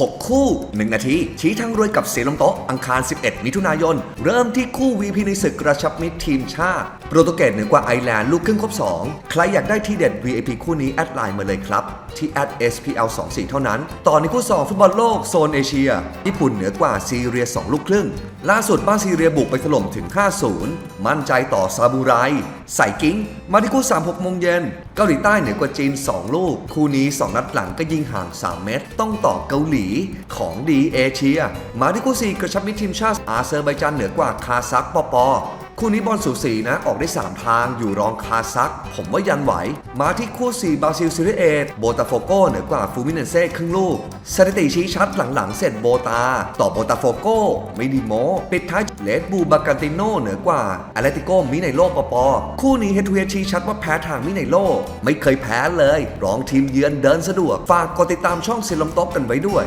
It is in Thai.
6 คู่ 1 นาที ชี้ทางรวยกับเสียลมโต๊ะ อังคาร 11 มิถุนายน เริ่มที่คู่วีพีในศึกกระชับมิตรทีมชาติ โปรตุเกสเหนือกว่าไอร์แลนด์ลูกครึ่งครบ 2 ใครอยากได้ที่เด็ด VIP คู่นี้ แอดไลน์มาเลยครับ ที่แอด @spl 2 4เท่านั้น ต่อในคู่ 2 ฟุตบอลโลกโซนเอเชีย ญี่ปุ่นเหนือกว่าซีเรีย 2 ลูกครึ่ง ล่าสุดบ้านซีเรียบุกไปถล่มถึง 5-0 มั่นใจต่อซาบูไร ใส่กิ้ง มาที่คู่ 3 6โมงเย็น เกาหลีใต้เหนือกว่าจีน 2 ลูก คู่นี้ 2 นัดหลังก็ยิงห่าง 3 เมตร ต้องต่อเกาหลีของดีเอเชีย มาที่คู่ 4 กระชับมิตรทีมชาติอาเซอร์ไบจานเหนือกว่าคาซัคปอปอ คู่นี้บอลสูสีนะออกได้ 3 ทางอยู่รองคาซัก ผมว่ายันไหว มาที่คู่ 4 บราซิลซีรีเอโบตาโฟโกเหนือกว่าฟูมิเนเซ่ครึ่งลูก สถิติชี้ชัดหลังๆ เสร็จโบตา ต่อโบตาโฟโกไม่ดีโมปิดท้ายเลดบูบากันติโนเหนือกว่าอเลติโกมิในโลปปอ คู่นี้เฮทูเฮชี้ชัดว่าแพ้ทางมิในโลไม่เคยแพ้เลย รองทีมเยือนเดินสะดวกฝากกดติดตามช่องเซลมโต๊ะกันไว้ด้วย